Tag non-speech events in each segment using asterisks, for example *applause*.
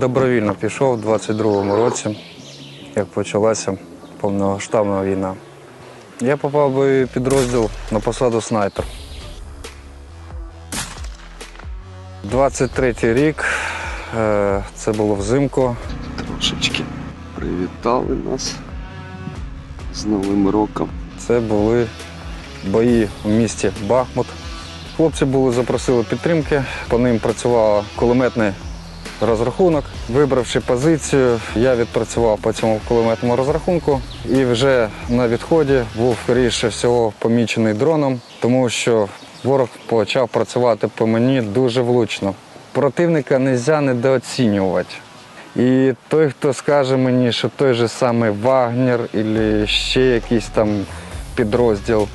Добровільно пішов у 22-му році, як почалася повноштабна війна. Я попав би в підрозділ на посаду снайпер. 23-й рік, е, це було взимку. Трошечки привітали нас з Новим роком. Це були бої в місті Бахмут. Хлопці були, запросили підтримки, по ним працював кулеметний розрахунок. Вибравши позицію, я відпрацював по цьому кулеметному розрахунку і вже на відході був, скоріше всього, помічений дроном, тому що ворог почав працювати по мені дуже влучно. Противника не можна недооцінювати. І той, хто скаже мені, що той же самий Вагнер або ще якийсь там підрозділ,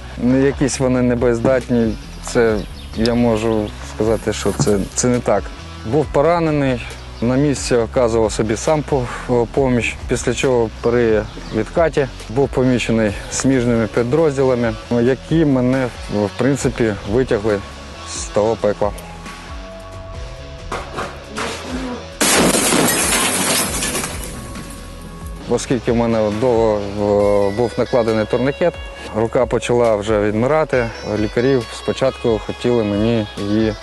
якісь вони небездатні, це я можу сказати, що це, це не так. Був поранений, на місці оказував собі сам по- поміч, після чого при відкаті був помічений сміжними підрозділами, які мене в принципі витягли з того пекла. Оскільки в мене довго був накладений турникет, рука почала вже відмирати. Лікарі спочатку хотіли мені її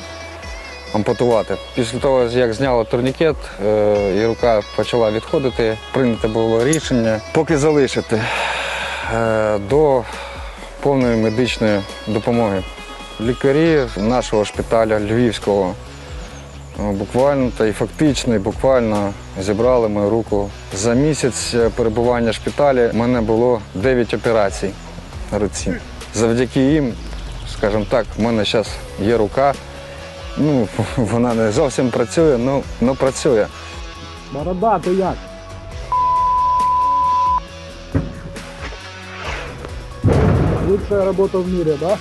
ампутувати. Після того, як зняли турнікет е, і рука почала відходити, прийнято було рішення поки залишити е, до повної медичної допомоги. Лікарі нашого шпиталя Львівського Е, Буквально та й фактично, і буквально зібрали мою руку. За місяць перебування в шпиталі в мене було 9 операцій на руці. Завдяки їм, скажімо так, в мене зараз є рука. Ну, *laughs* вона не зовсім працює, ну, ну працює. Борода, ти як? Лучшая робота в мире, да?